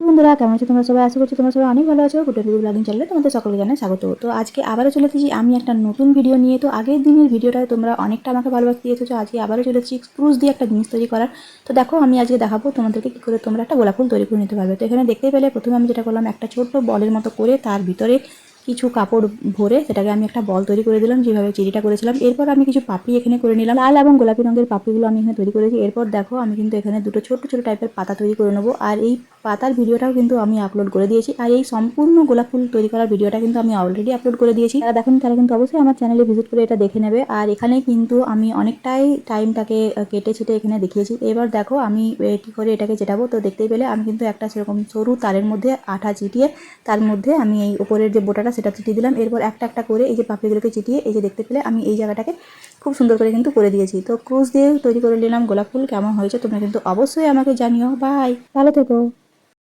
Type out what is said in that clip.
বন্ধুরা, কেমন আছো তোমরা সবাই? আশা করছি তোমরা সবাই অনেক ভালো আছো। গুটের ভিডিও ব্লগিং চ্যানেলে তোমাদের সকলকে জানাই স্বাগত। তো আজকে আবারও চলে এসেছি আমি একটা নতুন ভিডিও নিয়ে। তো আগের দিনের ভিডিওটায় তোমরা অনেকটা আমাকে ভালোবাসতে দিয়েছ। আজকে আবারও চলে এসেছি স্ক্রুজ দিয়ে একটা জিনিস তৈরি করার। তো দেখো, আমি আজকে দেখাবো তোমাদেরকে কী করে তোমরা একটা গোলাপ ফুল তৈরি করে নিতে পারবে। তো এখানে দেখতে পেলে প্রথমে আমি যেটা করলাম, একটা ছোট্ট বলের মতো করে তার ভিতরে কিছু কাপড় ভরে সেটাকে আমি একটা বল তৈরি করে দিলাম, যেভাবে চিড়িটা করেছিলাম। এরপর আমি কিছু পাপড়ি এখানে করে নিলাম। লাল এবং গোলাপি রঙের পাপড়িগুলো আমি এখানে তৈরি করেছি এরপর দেখো, আমি কিন্তু এখানে দুটো ছোট ছোট টাইপের পাতা তৈরি করে নেব। আর এই পাতার ভিডিওটাও কিন্তু আমি আপলোড করে দিয়েছি। আর এই সম্পূর্ণ গোলাপ ফুল তৈরি করার ভিডিওটা কিন্তু আমি অলরেডি আপলোড করে দিয়েছি। তারা দেখুন, তারা কিন্তু অবশ্যই আমার চ্যানেলে ভিজিট করে এটা দেখে নেবে। আর এখানে কিন্তু আমি অনেকটাই টাইমটাকে কেটে ছেটে এখানে দেখিয়েছি। এবার দেখো, আমি কী করে এটাকে চেটাবো? তো দেখতেই পেলে, আমি কিন্তু একটা সেরকম সরু তারের মধ্যে আঠা চিটিয়ে, তার মধ্যে আমি এই উপরের যে বোটাটা, সেটা চিটিয়ে দিলাম। এরপর একটা একটা করে এই যে পাপড়িগুলোকে চিটিয়ে, এই যে দেখতে পেলে, আমি এই জায়গাটাকে খুব সুন্দর করে কিন্তু করে দিয়েছি। তো ক্রুজ দিয়ে তৈরি করে নিলাম গোলাপ ফুল। কেমন হয়েছে, তোমরা কিন্তু অবশ্যই আমাকে জানিও। বাই ভালো থেকো।